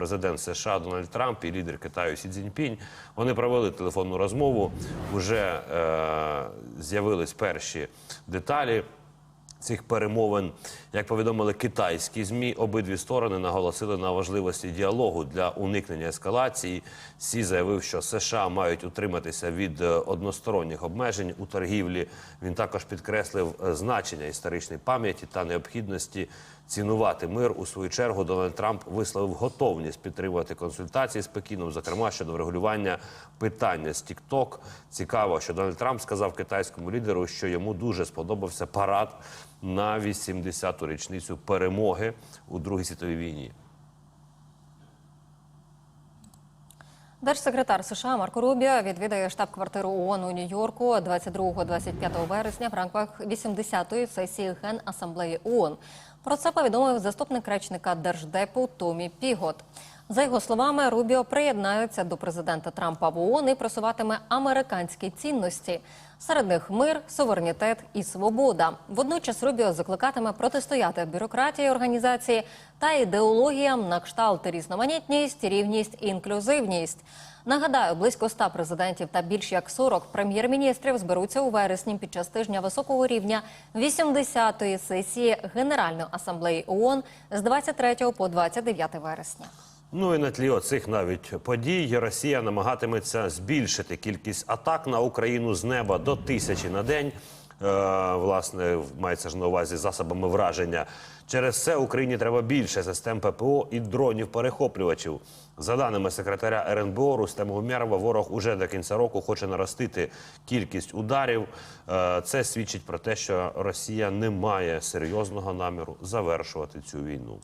президент США Дональд Трамп і лідер Китаю Сі Цзіньпінь. Вони провели телефонну розмову. Уже е, з'явились перші деталі цих перемовин. Як повідомили китайські змі, обидві сторони наголосили на важливості діалогу для уникнення ескалації. Сі заявив, що США мають утриматися від е, односторонніх обмежень у торгівлі. Він також підкреслив е, значення історичної пам'яті та необхідності цінувати мир. У свою чергу Дональд Трамп висловив готовність підтримувати консультації з Пекіном, зокрема щодо врегулювання питання з TikTok. Цікаво, що Дональд Трамп сказав китайському лідеру, що йому дуже сподобався парад на 80-ту річницю перемоги у Другій світовій війні. Держсекретар США Марко Рубіо відвідає штаб-квартиру ООН у Нью-Йорку 22-25 вересня в рамках 80-ї сесії Генасамблеї ООН. Про це повідомив заступник речника Держдепу Томі Пігот. За його словами, Рубіо приєднається до президента Трампа в ООН і просуватиме американські цінності. Серед них мир, суверенітет і свобода. Водночас Рубіо закликатиме протистояти бюрократії організації та ідеологіям на кшталт різноманітність, рівність і інклюзивність. Нагадаю, близько 100 президентів та більш як 40 прем'єр-міністрів зберуться у вересні під час тижня високого рівня 80-ї сесії Генеральної асамблеї ООН з 23 по 29 вересня. Ну і на тлі оцих навіть подій Росія намагатиметься збільшити кількість атак на Україну з неба до тисячі на день. Е, власне, мається ж на увазі засобами враження. Через це Україні треба більше систем ППО і дронів-перехоплювачів. За даними секретаря РНБО Рустема Умєрова, ворог уже до кінця року хоче наростити кількість ударів. Е, Це свідчить про те, що Росія не має серйозного наміру завершувати цю війну.